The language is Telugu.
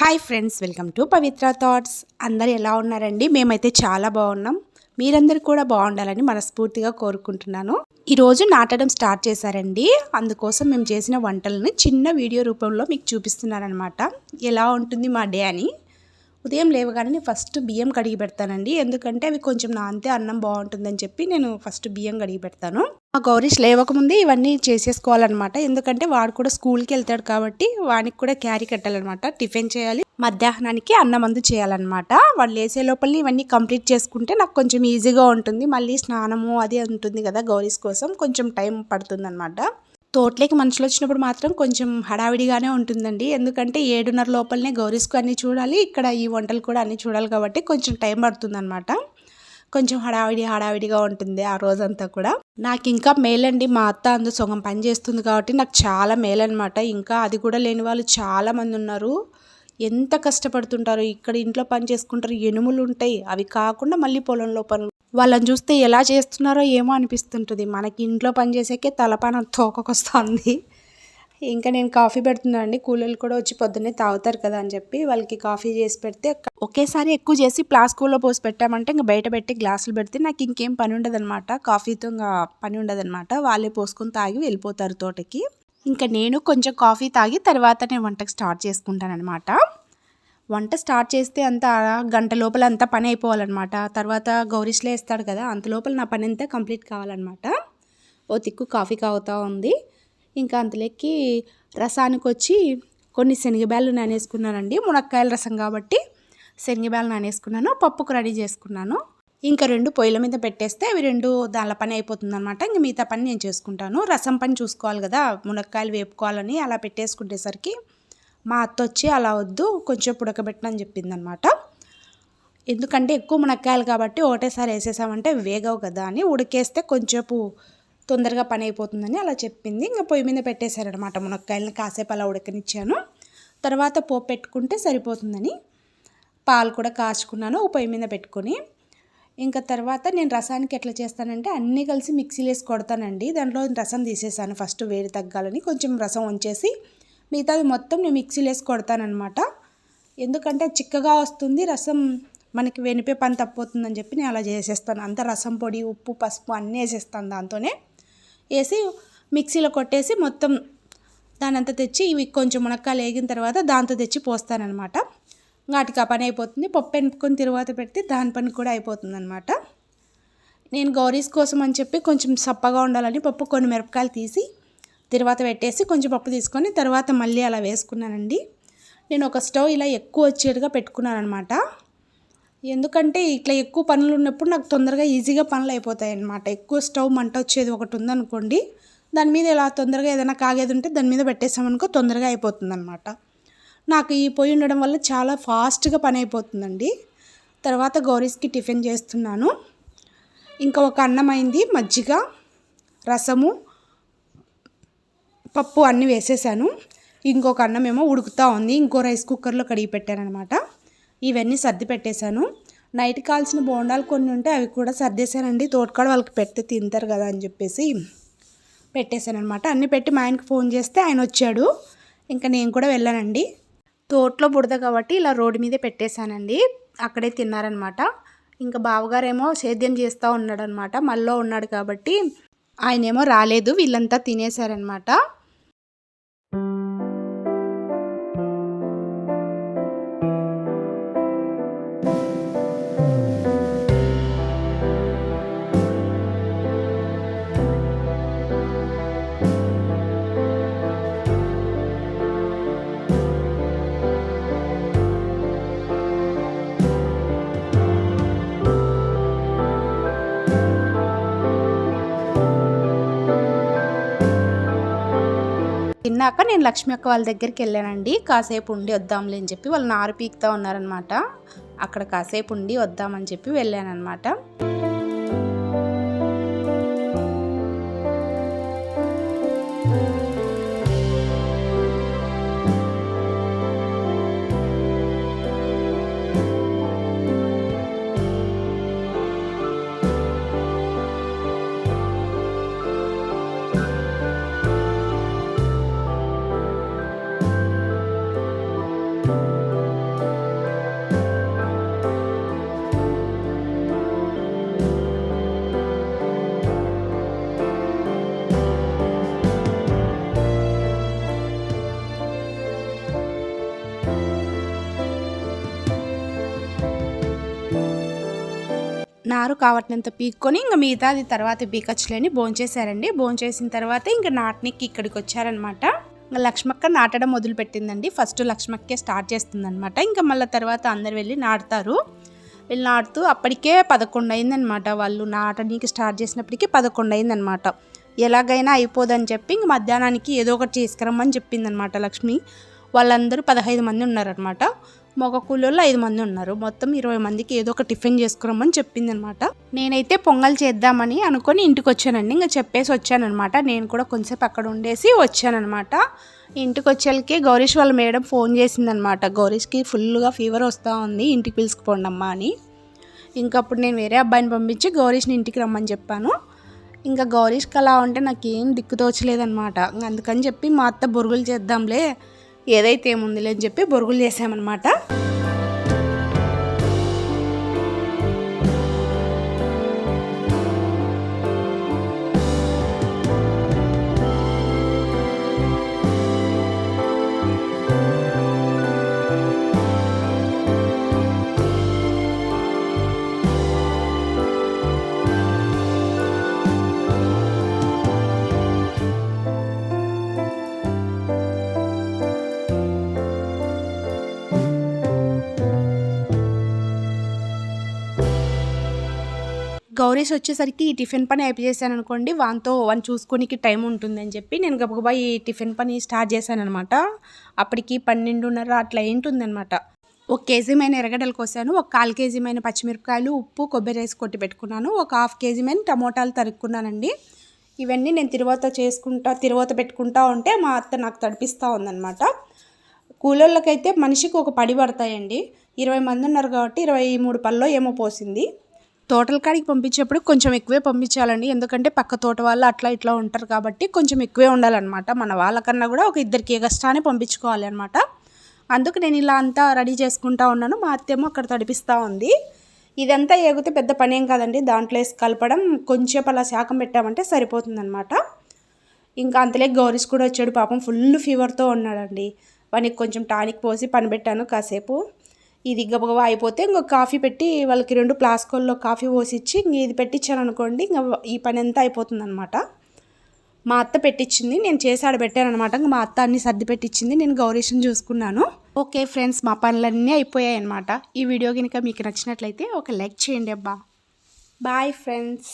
Hi friends welcome to Pavithra thoughts అందరు ఎలా ఉన్నారండి? మేమైతే చాలా బాగున్నాం. మీరందరూ కూడా బాగుండాలని మనస్ఫూర్తిగా కోరుకుంటున్నాను. ఈరోజు నాటడం స్టార్ట్ చేశారండి. అందుకోసం మేము చేసిన వంటలను చిన్న వీడియో రూపంలో మీకు చూపిస్తున్నారనమాట ఎలా ఉంటుంది మా డే అని. ఉదయం లేవగానే నేను ఫస్ట్ బియ్యం కడిగి పెడతానండి. ఎందుకంటే అవి కొంచెం నానితే అన్నం బాగుంటుందని చెప్పి నేను ఫస్ట్ బియ్యం కడిగి పెడతాను. మా గౌరీష్ లేవకముందే ఇవన్నీ చేసేసుకోవాలన్నమాట. ఎందుకంటే వాడు కూడా స్కూల్కి వెళ్తాడు కాబట్టి వానికి కూడా క్యారీ కట్టాలన్నమాట. టిఫిన్ చేయాలి మధ్యాహ్నానికి అన్నం అందు చేయాలన్నమాట. వాళ్ళు లేసే లోపల ఇవన్నీ కంప్లీట్ చేసుకుంటే నాకు కొంచెం ఈజీగా ఉంటుంది. మళ్ళీ స్నానము అది ఉంటుంది కదా గౌరీస్ కోసం కొంచెం టైం పడుతుంది తోటలోకి మనుషులు వచ్చినప్పుడు మాత్రం కొంచెం హడావిడిగానే ఉంటుందండి. ఎందుకంటే ఏడున్నర లోపలనే గౌరీస్కు అన్నీ చూడాలి ఇక్కడ ఈ వంటలు కూడా అన్నీ చూడాలి కాబట్టి కొంచెం టైం పడుతుందన్నమాట. కొంచెం హడావిడి హడావిడిగా ఉంటుంది ఆ రోజంతా కూడా. నాకు ఇంకా మేలండి మా అత్త అందు సొగం పని చేస్తుంది కాబట్టి నాకు చాలా మేలనమాట ఇంకా అది కూడా లేని వాళ్ళు చాలా మంది ఉన్నారు. ఎంత కష్టపడుతుంటారు ఇక్కడ ఇంట్లో పని చేసుకుంటారు ఎనుములు ఉంటాయి. అవి కాకుండా మళ్ళీ పొలంలో పనులు వాళ్ళని చూస్తే ఎలా చేస్తున్నారో ఏమో అనిపిస్తుంటుంది. మనకి ఇంట్లో పని చేసేకే తలపాన తోకకొస్తుంది. ఇంకా నేను కాఫీ పెడుతున్నాను అండి. కూలీలు కూడా వచ్చి పొద్దున్నే తాగుతారు కదా అని చెప్పి వాళ్ళకి కాఫీ చేసి పెడితే ఒకేసారి ఎక్కువ చేసి ప్లాస్కోలో పోసి పెట్టామంటే ఇంకా బయట పెట్టి గ్లాసులు పెడితే నాకు ఇంకేం పని ఉండదన్నమాట. కాఫీతో ఇంకా పని ఉండదన్నమాట. వాళ్ళే పోసుకొని తాగి వెళ్ళిపోతారు తోటకి. ఇంకా నేను కొంచెం కాఫీ తాగి తర్వాత నేను వంటకు స్టార్ట్ చేసుకుంటానమాట వంట స్టార్ట్ చేస్తే అంత గంట లోపల అంతా పని అయిపోవాలన్నమాట. తర్వాత గౌరీష్లో వేస్తాడు కదా అంత లోపల నా పని అంతా కంప్లీట్ కావాలన్నమాట. ఓ తిక్కు కాఫీ కాగుతూ ఉంది. ఇంకా అంతలోకి రసానికి వచ్చి కొన్ని శనగబ్యాలు నానేసుకున్నానండి. మునక్కాయల రసం కాబట్టి శనగబ్యాలు నానేసుకున్నాను పప్పుకు రెడీ చేసుకున్నాను. ఇంకా రెండు పొయ్యిల మీద పెట్టేస్తే అవి రెండు దానిల పని అయిపోతుంది అనమాట ఇంక మిగతా పని నేను చేసుకుంటాను. రసం పని చూసుకోవాలి కదా మునక్కాయలు వేపుకోవాలని అలా పెట్టేసుకునేసరికి మా అత్త వచ్చి అలా వద్దు కొంచెం ఉడకబెట్టనని చెప్పింది అనమాట ఎందుకంటే ఎక్కువ మునక్కాయలు కాబట్టి ఒకటేసారి వేసేసామంటే వేగవు కదా అని ఉడికేస్తే కొంచెంపు తొందరగా పని అయిపోతుందని అలా చెప్పింది. ఇంకా పొయ్యి మీద పెట్టేశారనమాట మునక్కాయలను. కాసేపు అలా ఉడకనిచ్చాను. తర్వాత పోపు పెట్టుకుంటే సరిపోతుందని పాలు కూడా కాచుకున్నాను. పొయ్యి మీద పెట్టుకొని. ఇంకా తర్వాత నేను రసానికి ఎట్లా చేస్తానంటే అన్నీ కలిసి మిక్సీలో వేసి కొడతానండి. దాంట్లో రసం తీసేసాను ఫస్ట్ వేడి తగ్గాలని. కొంచెం రసం ఉంచేసి మిగతాది మొత్తం నేను మిక్సీలో వేసి కొడతానమాట ఎందుకంటే చిక్కగా వస్తుంది. రసం మనకి వెనిపే పని తప్పవుతుందని చెప్పి నేను అలా చేసేస్తాను. అంత రసం పొడి ఉప్పు పసుపు అన్నీ వేసేస్తాను దాంతోనే. వేసి మిక్సీలో కొట్టేసి మొత్తం దానంతా తెచ్చి ఇవి కొంచెం మునక్కాయలు వేగిన తర్వాత దాంతో తెచ్చి పోస్తానమాట వాటికి ఆ పని అయిపోతుంది. పప్పు ఎనుపుకొని తర్వాత పెడితే దాని పని కూడా అయిపోతుంది అనమాట నేను గౌరీస్ కోసం అని చెప్పి కొంచెం సప్పగా ఉండాలని పప్పు కొన్ని మిరపకాయలు తీసి తర్వాత పెట్టేసి కొంచెం పప్పు తీసుకొని తర్వాత మళ్ళీ అలా వేసుకున్నానండి. నేను ఒక స్టవ్ ఇలా ఎక్కువ వచ్చేట్టుగా పెట్టుకున్నాను అనమాట ఎందుకంటే ఇట్లా ఎక్కువ పనులు ఉన్నప్పుడు నాకు తొందరగా ఈజీగా పనులు అయిపోతాయి అనమాట ఎక్కువ స్టవ్ మంట వచ్చేది ఒకటి ఉందనుకోండి దాని మీద ఇలా తొందరగా ఏదైనా కాగేది ఉంటే దాని మీద పెట్టేసామనుకో తొందరగా అయిపోతుంది అనమాట నాకు ఈ పొయ్యి ఉండడం వల్ల చాలా ఫాస్ట్గా పని అయిపోతుందండి. తర్వాత గౌరీస్కి టిఫిన్ చేస్తున్నాను. ఇంకా ఒక అన్నం అయింది మజ్జిగ రసము పప్పు అన్నీ వేసేసాను. ఇంకొక అన్నం ఏమో ఉడుకుతూ ఉంది ఇంకో రైస్ కుక్కర్లో కడిగి పెట్టాను అనమాట ఇవన్నీ సర్ది పెట్టేశాను. నైట్ కాల్చిన బోండాలు కొన్ని ఉంటే అవి కూడా సర్దేశానండి. తోటకాడ వాళ్ళకి పెడితే తింటారు కదా అని చెప్పేసి పెట్టేశానమాట అన్నీ పెట్టి మా ఆయనకి ఫోన్ చేస్తే ఆయన వచ్చాడు. ఇంకా నేను కూడా వెళ్ళానండి. తోటలో బుడద కాబట్టి ఇలా రోడ్డు మీదే పెట్టేశానండి. అక్కడే తిన్నారనమాట ఇంకా బావగారేమో సేద్యం చేస్తూ ఉన్నాడనమాట మళ్ళీ ఉన్నాడు కాబట్టి ఆయనేమో రాలేదు. వీళ్ళంతా తినేశారనమాట తిన్నాక నేను లక్ష్మి అక్క వాళ్ళ దగ్గరికి వెళ్ళానండి. కాసేపు ఉండి వద్దాంలే అని చెప్పి వాళ్ళు నారు పీకుతా ఉన్నారనమాట అక్కడ కాసేపు ఉండి వద్దామని చెప్పి వెళ్ళానమాట నారు కావట్నంత పీక్కొని ఇంకా మిగతా అది తర్వాత పీకచ్చులేని భోంచేశారండి భోంచేసిన తర్వాత ఇంకా నాటనికి ఇక్కడికి వచ్చారనమాట. ఇంకా లక్ష్మక్క నాటడం మొదలుపెట్టిందండి. First లక్ష్మక్కే start చేస్తుందనమాట. ఇంకా మళ్ళీ తర్వాత అందరు వెళ్ళి నాటుతారు. వెళ్ళి నాటుతూ అప్పటికే పదకొండు అయిందనమాట వాళ్ళు నాటడానికి స్టార్ట్ చేసినప్పటికీ పదకొండు అయిందనమాట ఎలాగైనా అయిపోదని చెప్పి ఇంక మధ్యాహ్నానికి ఏదో ఒకటి చేసుకురమ్మని చెప్పిందనమాట లక్ష్మి. వాళ్ళందరూ పదహైదు మంది ఉన్నారనమాట. మగ కూలోళ్ళు ఐదు మంది ఉన్నారు. మొత్తం ఇరవై మందికి ఏదో ఒక టిఫిన్ చేసుకురమ్మని చెప్పింది అనమాట నేనైతే పొంగల్ చేద్దామని అనుకొని ఇంటికి వచ్చానండి ఇంకా చెప్పేసి వచ్చానమాట నేను కూడా కొంచెంసేపు అక్కడ ఉండేసి వచ్చానమాట ఇంటికి వచ్చేళ్ళకి గౌరీష్ వాళ్ళ మేడం ఫోన్ చేసిందనమాట. గౌరీష్కి ఫుల్గా ఫీవర్ వస్తూ ఉంది. ఇంటికి పిలుచుకుపోండమ్మా అని. అని ఇంకప్పుడు నేను వేరే అబ్బాయిని పంపించి గౌరీష్ని ఇంటికి రమ్మని చెప్పాను. ఇంకా గౌరీష్కి అలా ఉంటే నాకేం దిక్కు తోచలేదనమాట. అందుకని చెప్పి మా అత్త బొరుగులు చేద్దాంలే. ఏదైతే ఏముందిలే అని చెప్పి బొరుగులు చేసామన్నమాట. గౌరీస్ వచ్చేసరికి ఈ టిఫిన్ పని అయిపోయేసాను అనుకోండి వాంతో వన్ చూసుకోనికి టైం ఉంటుందని చెప్పి నేను గబగబా ఈ టిఫిన్ పని స్టార్ట్ చేశాను అనమాట అప్పటికి పన్నెండున్నర అట్లా ఏంటుందనమాట ఒక కేజీ మైన ఎరగడలు కోసాను ఒక కాల్ కేజీ మైన పచ్చిమిరపకాయలు ఉప్పు కొబ్బరి రైస్ కొట్టి పెట్టుకున్నాను ఒక హాఫ్ కేజీ మైన టమోటాలు తరుక్కున్నానండి. ఇవన్నీ నేను తిరువాత చేసుకుంటా తిరువాత పెట్టుకుంటా ఉంటే మా అత్త నాకు తడిపిస్తూ ఉందన్నమాట. కూలోళ్ళకైతే మనిషికి ఒక పడి పడతాయండి. ఇరవై మంది ఉన్నారు కాబట్టి ఇరవై మూడు పల్లో ఏమో పోసింది. తోటల కాడికి పంపించేప్పుడు కొంచెం ఎక్కువే పంపించాలండి. ఎందుకంటే పక్క తోట వాళ్ళు అట్లా ఇట్లా ఉంటారు కాబట్టి కొంచెం ఎక్కువే ఉండాలన్నమాట. మన వాళ్ళకన్నా కూడా ఒక ఇద్దరికి ఎగస్ట్రానే పంపించుకోవాలి అనమాట అందుకు నేను ఇలా అంతా రెడీ చేసుకుంటా ఉన్నాను. మా అత్తేమో అక్కడ తడిపిస్తూ ఉంది. ఇదంతా ఎగితే పెద్ద పని ఏం కాదండి. దాంట్లో వేసి కలపడం కొంచెం అలా శాఖం పెట్టామంటే సరిపోతుందన్నమాట. ఇంకా అంతలే గౌరీస్ కూడా వచ్చాడు. పాపం ఫుల్ ఫీవర్తో ఉన్నాడండి. వానికి కొంచెం టానిక్ పోసి పనిపెట్టాను కాసేపు. ఇది గబగబా అయిపోతే ఇంకొక కాఫీ పెట్టి వాళ్ళకి రెండు ప్లాస్కోల్లో కాఫీ పోసిచ్చి ఇంక ఇది పెట్టించాను అనుకోండి ఇంకా ఈ పని అంతా అయిపోతుంది అనమాట మా అత్త పెట్టించింది నేను చేసి ఆడ పెట్టాను ఇంకా మా అత్త అన్ని సర్ది పెట్టించింది నేను గౌరీషన్ చూసుకున్నాను. ఓకే ఫ్రెండ్స్ మా పనులన్నీ అయిపోయాయి అనమాట ఈ వీడియో కనుక మీకు నచ్చినట్లయితే ఒక లైక్ చేయండి అబ్బా. Bye friends.